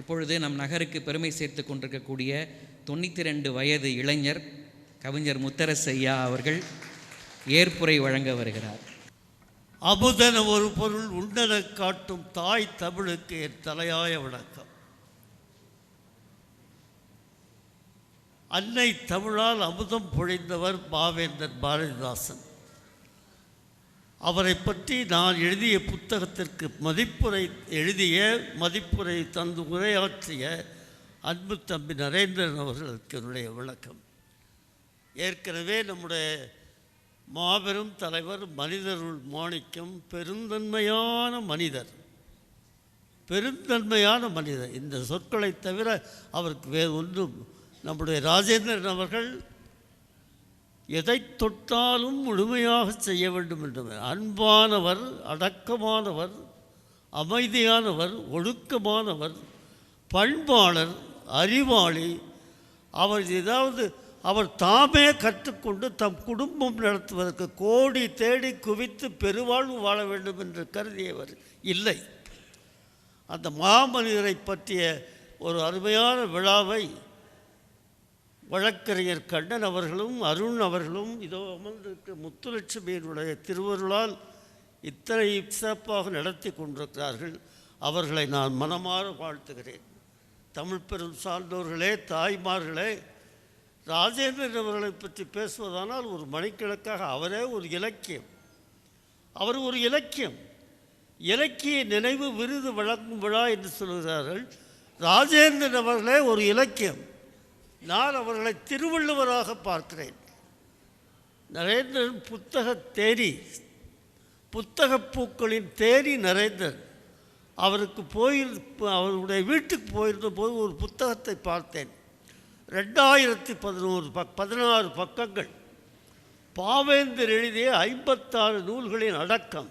இப்பொழுது நம் நகருக்கு பெருமை சேர்த்து கொண்டிருக்கக்கூடிய தொண்ணூற்றி ரெண்டு வயது இளைஞர் கவிஞர் முத்தரசையா அவர்கள் ஏற்புரை வழங்க வருகிறார். அமுதன ஒரு பொருள் உண்டன காட்டும் தாய் தமிழுக்கு என் தலையாய வணக்கம். அன்னை தமிழால் அமுதம் பொழிந்தவர் பாவேந்தர் பாரதிதாசன். அவரை பற்றி நான் எழுதிய புத்தகத்திற்கு மதிப்புரை எழுதிய மதிப்புரை தந்து உரையாற்றிய அன்பு தம்பி நரேந்திரன் அவர்களுக்கு என்னுடைய விளக்கம் ஏற்கனவே நம்முடைய மாபெரும் தலைவர் மனிதருள் மாணிக்கம் பெருந்தன்மையான மனிதர் பெருந்தன்மையான மனிதர். இந்த சொற்களை தவிர அவருக்கு வேறு ஒன்றும். நம்முடைய ராஜேந்திரன் அவர்கள் எதை தொட்டாலும் முழுமையாக செய்ய வேண்டும் என்று அன்பானவர் அடக்கமானவர் அமைதியானவர் ஒழுக்கமானவர் பண்பாளர் அறிவாளி. அவர் ஏதாவது அவர் தாமே கற்றுக்கொண்டு தம் குடும்பம் நடத்துவதற்கு கோடி தேடி குவித்து பெருவாழ்வு வாழ வேண்டும் என்று கருதியவர் இல்லை. அந்த மாமனிதரை பற்றிய ஒரு அருமையான விழாவை வழக்கறிஞர் கண்ணன் அவர்களும் அருண் அவர்களும் இதோ அமர்ந்திருக்க முத்துலட்சுமியினுடைய திருவருளால் இத்தனை சிறப்பாக நடத்தி கொண்டிருக்கிறார்கள். அவர்களை நான் மனமாற வாழ்த்துகிறேன். தமிழ் பெரும் சார்ந்தோர்களே தாய்மார்களே ராஜேந்திரன் அவர்களை பற்றி பேசுவதானால் ஒரு மணிக்கணக்காக அவரே ஒரு இலக்கியம். அவர் ஒரு இலக்கியம். இலக்கிய நினைவு விருது வழங்கும் விழா என்று சொல்கிறார்கள். ராஜேந்திரன் அவர்களே ஒரு இலக்கியம். நான் அவர்களை திருவள்ளுவராக பார்க்கிறேன். நரேந்திரன் புத்தக தேரி புத்தக பூக்களின் தேரி நரேந்திரன். அவருக்கு போயிரு அவருடைய வீட்டுக்கு போயிருந்த போது ஒரு புத்தகத்தை பார்த்தேன். ரெண்டாயிரத்தி பதினோரு பக் பதினாறு பக்கங்கள். பாவேந்தர் எழுதிய ஐம்பத்தாறு நூல்களின் அடக்கம்.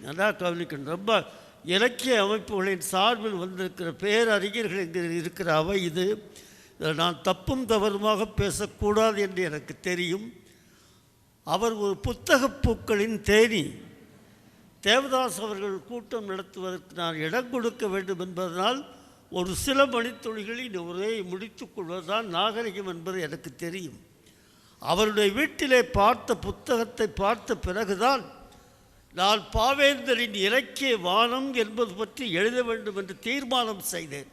நல்லா கவனிக்கணும். ரொம்ப இலக்கிய அமைப்புகளின் சார்பில் வந்திருக்கிற பேரறிஞர்கள் இங்கே இருக்கிற அவை இது. நான் தப்பும் தவறுமாக பேசக்கூடாது என்று எனக்கு தெரியும். அவர் ஒரு புத்தக பூக்களின் தேனி. தேவதாஸ் அவர்கள் கூட்டம் நடத்துவதற்கு நான் இடம் கொடுக்க வேண்டும் என்பதனால் ஒரு சில மணித்துளிகளில் உரையை முடித்துக்கொள்வதுதான் நாகரிகம் என்பது எனக்கு தெரியும். அவருடைய வீட்டிலே பார்த்த புத்தகத்தை பார்த்த பிறகுதான் நான் பாவேந்தரின் இலக்கிய வானம் என்பது பற்றி எழுத வேண்டும் என்று தீர்மானம் செய்தேன்.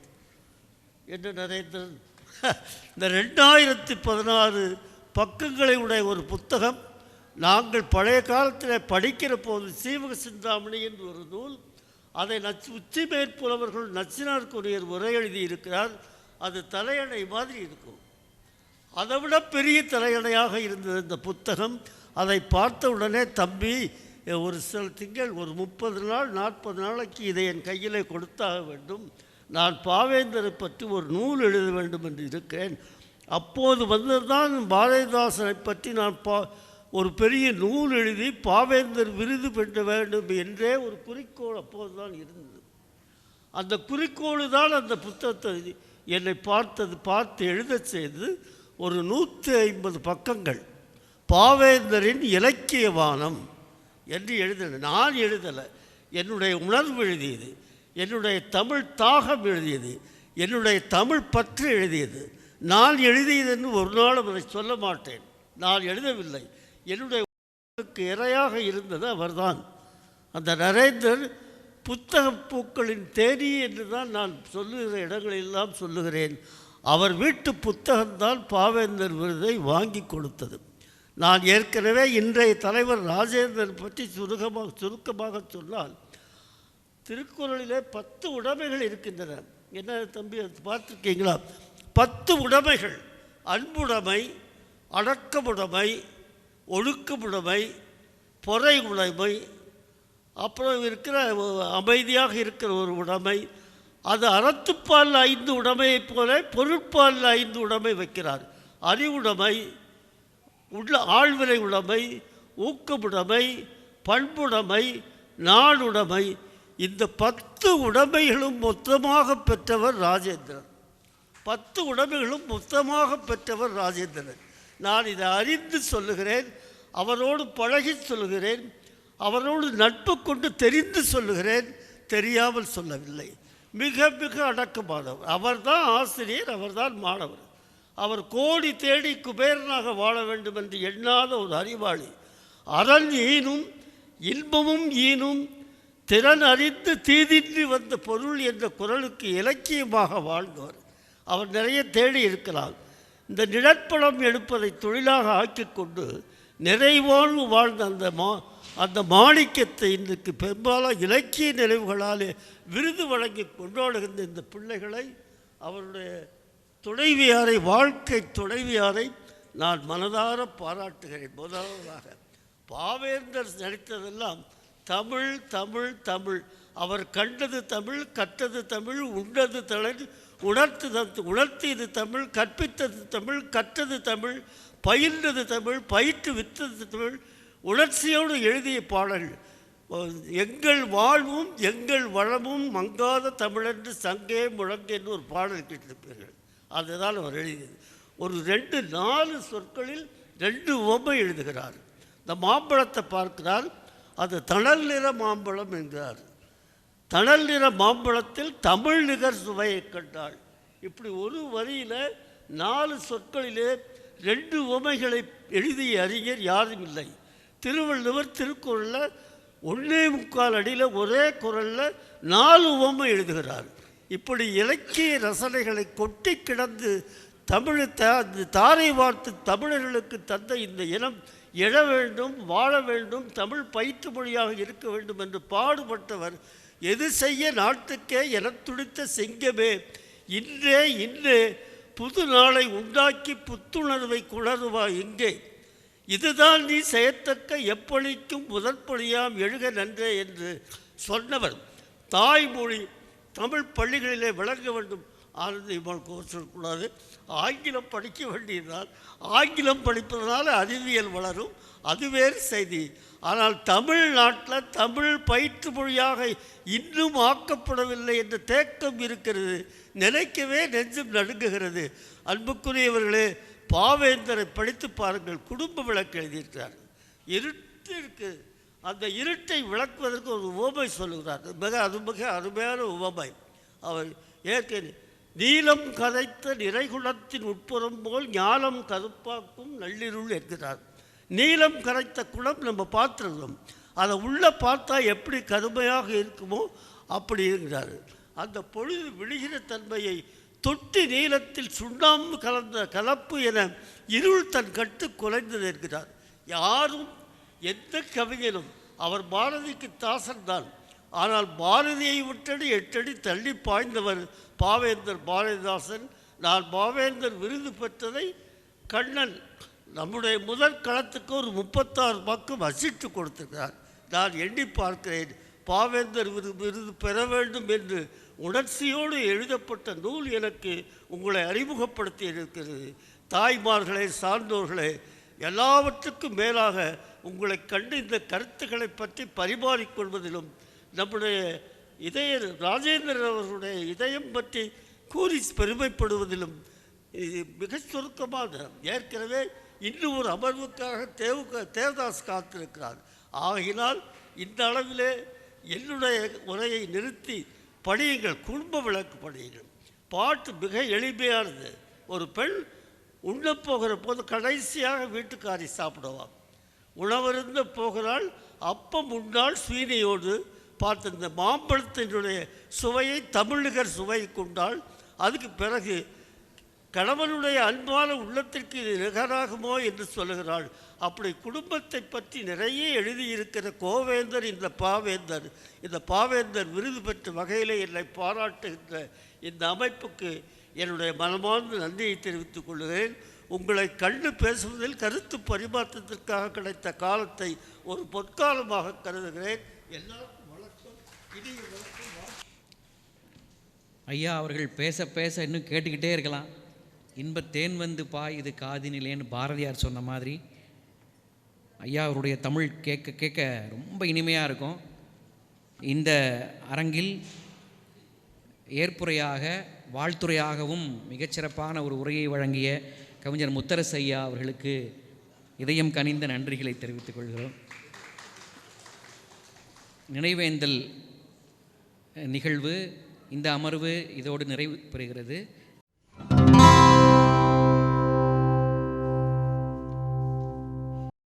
என்று நரேந்திரன் இந்த ரெண்டாயிரத்தி பதினாறு பக்கங்களை உடைய ஒரு புத்தகம் நாங்கள் பழைய காலத்தில் படிக்கிற போது சீவக சிந்தாமணி என்று ஒரு நூல் அதை நச் உச்சி மேற்புலவர்கள் நச்சினார்க்குரியர் உரை எழுதி இருக்கிறார் அது தலையணை மாதிரி இருக்கும். அதை விட பெரிய தலையணையாக இருந்தது இந்த புத்தகம். அதை பார்த்த உடனே தம்பி ஒரு சில திங்கள் ஒரு முப்பது நாள் நாற்பது நாளைக்கு இதை என் கையிலே கொடுத்தாக வேண்டும். நான் பாவேந்தரை பற்றி ஒரு நூல் எழுத வேண்டும் என்று இருக்கிறேன். அப்போது வந்ததுதான் பாரதிதாசனை பற்றி நான் பா ஒரு பெரிய நூல் எழுதி பாவேந்தர் விருது பெற்ற வேண்டும் என்றே ஒரு குறிக்கோள் அப்போது தான் இருந்தது. அந்த குறிக்கோள் தான் அந்த புத்தகத்தை என்னை பார்த்தது பார்த்து எழுதச் செய்து ஒரு நூற்றி ஐம்பது பக்கங்கள். பாவேந்தரின் இலக்கியவானம் என்று எழுதின நான் எழுதலை என்னுடைய உணர்வு எழுதியது. என்னுடைய தமிழ் தாகம் எழுதியது என்னுடைய தமிழ் பற்று எழுதியது. நான் எழுதியதென்று ஒரு நாளும் அதை சொல்ல மாட்டேன். நான் எழுதவில்லை. என்னுடைய உணர்வுக்கு இரையாக இருந்தது அவர்தான். அந்த நரேந்தர் புத்தக பூக்களின் தேனி என்று தான் நான் சொல்லுகிற இடங்களெல்லாம் சொல்லுகிறேன். அவர் வீட்டு புத்தகம்தான் பாவேந்தர் விருதை வாங்கி கொடுத்தது. நான் ஏற்கனவே இன்றைய தலைவர் ராஜேந்தர் பற்றி சுருக்கமாக சுருக்கமாக சொன்னால் திருக்குறளிலே பத்து உடைமைகள் இருக்கின்றன. என்ன தம்பி அது பார்த்துருக்கீங்களா? பத்து உடைமைகள். அன்புடைமை அடக்கமுடைமை ஒழுக்கமுடைமை பொறை உடைமை அப்புறம் இருக்கிற அமைதியாக இருக்கிற ஒரு உடைமை அது அறத்துப்பால் ஐந்து உடைமையைப் போல பொருட்பால் ஐந்து உடைமை வைக்கிறார். அறிவுடைமை உள்ள ஆழ்வினை உடைமை ஊக்கமுடைமை பண்புடைமை நாடுடைமை இந்த பத்து உடைமைகளும் மொத்தமாக பெற்றவர் ராஜேந்திரன். பத்து உடைமைகளும் மொத்தமாக பெற்றவர் ராஜேந்திரன். நான் இதை அறிந்து சொல்லுகிறேன் அவரோடு பழகி சொல்லுகிறேன் அவரோடு நட்பு கொண்டு தெரிந்து சொல்லுகிறேன் தெரியாமல் சொல்லவில்லை. மிக மிக அடக்கமானவர். அவர்தான் ஆசிரியர் அவர்தான் மாணவர். அவர் கோடி தேடி குபேரனாக வாழ வேண்டும் என்று எண்ணாத ஒரு அறிவாளி. அரண் ஈனும் இன்பமும் ஈனும் திறன் அறிந்து தீதின்றி வந்த பொருள் என்ற குரலுக்கு இலக்கியமாக வாழ்ந்தவர். அவர் நிறைய தேடி இருக்கலாம் இந்த நிழற்படம் எடுப்பதை தொழிலாக ஆக்கிக்கொண்டு நிறைவாழ்வு வாழ்ந்த அந்த மா அந்த மாணிக்கத்தை இன்றைக்கு பெரும்பாலும் இலக்கிய நினைவுகளாலே விருது வழங்கி கொண்டாடுகின்ற இந்த பிள்ளைகளை அவருடைய துணைவியாரை வாழ்க்கை துணைவியாரை நான் மனதார பாராட்டுகிறேன். முதலாவதாக பாவேந்தர் நடித்ததெல்லாம் தமிழ் தமிழ் தமிழ். அவர் கண்டது தமிழ் கற்றது தமிழ் உண்டது தமிழ் உணர்த்து உணர்த்தியது தமிழ் கற்பித்தது தமிழ் கற்றது தமிழ் பயின்றது தமிழ் பயிற்று வித்தது தமிழ். உணர்ச்சியோடு எழுதிய பாடல் எங்கள் வாழ்வும் எங்கள் வளமும் மங்காத தமிழென்று சங்கே முழங்கேன்னு ஒரு பாடல் கேட்டிருப்பீர்கள். அதுதான் அவர் எழுதியது. ஒரு ரெண்டு நாலு சொற்களில் ரெண்டு உவமை எழுதுகிறார். இந்த மாம்பழத்தை பார்க்கிறார். அது தணல் நிற மாம்பழம் என்கிறார் தணல் நிற மாம்பழத்தில் தமிழ் நிகர் சுவையை கண்டாள். இப்படி ஒரு வரியில் நாலு சொற்களிலே ரெண்டு உவமைகளை எழுதிய அறிஞர் யாரும் இல்லை. திருவள்ளுவர் திருக்குறளில் ஒன்றே முக்கால் அடியில் ஒரே குரலில் நாலு உவமை எழுதுகிறார். இப்படி இலக்கிய ரசனைகளை கொட்டி கிடந்து தமிழ் த தாரை வார்த்து தமிழர்களுக்கு தந்த இந்த இனம் எழ வேண்டும் வாழ வேண்டும் தமிழ் பயிற்று மொழியாக இருக்க வேண்டும் என்று பாடுபட்டவர் எது செய்ய நாட்டுக்கே எனத் துடித்த செங்கமே. இன்றே இன்றே புது நாளை உண்டாக்கி புத்துணர்வை குளருவா எங்கே இதுதான் நீ செய்யத்தக்க எப்பொழிக்கும் முதற்பொழியாம் எழுக நன்றே என்று சொன்னவர். தாய்மொழி தமிழ் பள்ளிகளிலே விளங்க வேண்டும். ஆனந்தி கோர்ஸ் சொல்லக்கூடாது ஆங்கிலம் படிக்க வேண்டியதுதான். ஆங்கிலம் படிப்பதனால் அறிவியல் வளரும். அது வேறு செய்தி. ஆனால் தமிழ்நாட்டில் தமிழ் பயிற்று மொழியாக இன்னும் ஆக்கப்படவில்லை என்ற தேக்கம் இருக்கிறது. நினைக்கவே நெஞ்சம் நடுங்குகிறது. அன்புக்குரியவர்களே பாவேந்தரை படித்து பாருங்கள். குடும்ப விளக்கு எழுதியிருக்கிறார். இருட்டு இருக்குது அந்த இருட்டை விளக்குவதற்கு ஒரு உவமை சொல்லுகிறார். மிக அது மிக அருமையான உவமை. அவர் ஏற்கனவே நீலம் கதைத்த நிறைகுளத்தின் உட்புறம் போல் ஞானம் கருப்பாக்கும் நள்ளிருள் என்கிறார். நீலம் கரைத்த குளம் நம்ம பார்த்துருக்கோம் அதை உள்ளே பார்த்தா எப்படி கருமையாக இருக்குமோ அப்படி இருக்கிறார். அந்த பொழுது விழுகிற தன்மையை தொட்டி நீளத்தில் சுண்ணாம்பு கலந்த கலப்பு என இருள் தன் கட்டு குறைந்து நிற்கிறார் யாரும் எந்த கவிஞனும் அவர் பாரதிக்கு தாசன் தான். ஆனால் பாரதியை விட்டடி எட்டடி தள்ளி பாய்ந்தவர் பாவேந்தர் பாரதிதாசன். நான் பாவேந்தர் விருது பெற்றதை கண்ணன் நம்முடைய முதல் களத்துக்கு ஒரு முப்பத்தாறு பக்கம் வசித்து கொடுத்திருக்கிறார் நான் எண்ணி பார்க்கிறேன் பாவேந்தர் விருது விருது பெற வேண்டும் என்று உணர்ச்சியோடு எழுதப்பட்ட நூல் எனக்கு உங்களை அறிமுகப்படுத்தி இருக்கிறது. தாய்மார்களே சார்ந்தோர்களே எல்லாவற்றுக்கும் மேலாக உங்களை கண்டு இந்த கருத்துக்களை பற்றி பரிமாறிக்கொள்வதிலும் நம்முடைய இதய ராஜேந்திரன் அவர்களுடைய இதயம் பற்றி கூறி பெருமைப்படுவதிலும் மிக சுருக்கமாக ஏற்கனவே இன்னும் ஒரு அமர்வுக்காக தேவு தேவதாஸ் காத்திருக்கிறார். ஆகினால் இந்த அளவிலே என்னுடைய உரையை நிறுத்தி படியுங்கள் குடும்ப விளக்கு படியுங்கள். பாட்டு மிக எளிமையானது. ஒரு பெண் உண்ண போகிற போது கடைசியாக வீட்டுக்காரி சாப்பிடுவான் உணவருந்த போகிறாள் அப்பம் உண்டால் சுவீனையோடு பார்த்த இந்த மாம்பழத்தினுடைய சுவையை தமிழகர் சுவை கொண்டால் அதுக்கு பிறகு கணவனுடைய அன்பான உள்ளத்திற்கு இது நிகராகுமோ என்று சொல்லுகிறாள். அப்படி குடும்பத்தை பற்றி நிறைய எழுதியிருக்கிற கோவேந்தர் இந்த பாவேந்தர் இந்த பாவேந்தர் விருது பெற்ற வகையில் என்னை பாராட்டுகின்ற இந்த அமைப்புக்கு என்னுடைய மனமார்ந்த நன்றியை தெரிவித்துக் கொள்கிறேன். உங்களை கண்டு பேசுவதில் கருத்து பரிமாற்றத்திற்காக கிடைத்த காலத்தை ஒரு பொற்காலமாக கருதுகிறேன். எல்லாம் ஐயா அவர்கள் பேச பேச இன்னும் கேட்டுக்கிட்டே இருக்கலாம். இன்ப தேன் வந்து பாய் இது காதினிலேன்னு பாரதியார் சொன்ன மாதிரி. ஐயா அவருடைய தமிழ் கேட்க கேட்க ரொம்ப இனிமையாக இருக்கும். இந்த அரங்கில் ஏற்புரையாக வாழ்த்துறையாகவும் மிகச்சிறப்பான ஒரு உரையை வழங்கிய கவிஞர் முத்தரசு ஐயா அவர்களுக்கு இதயம் கனிந்த நன்றிகளை தெரிவித்துக் கொள்கிறோம். நினைவேந்தல் நிகழ்வு இந்த அமர்வு இதோடு நிறைவு பெறுகிறது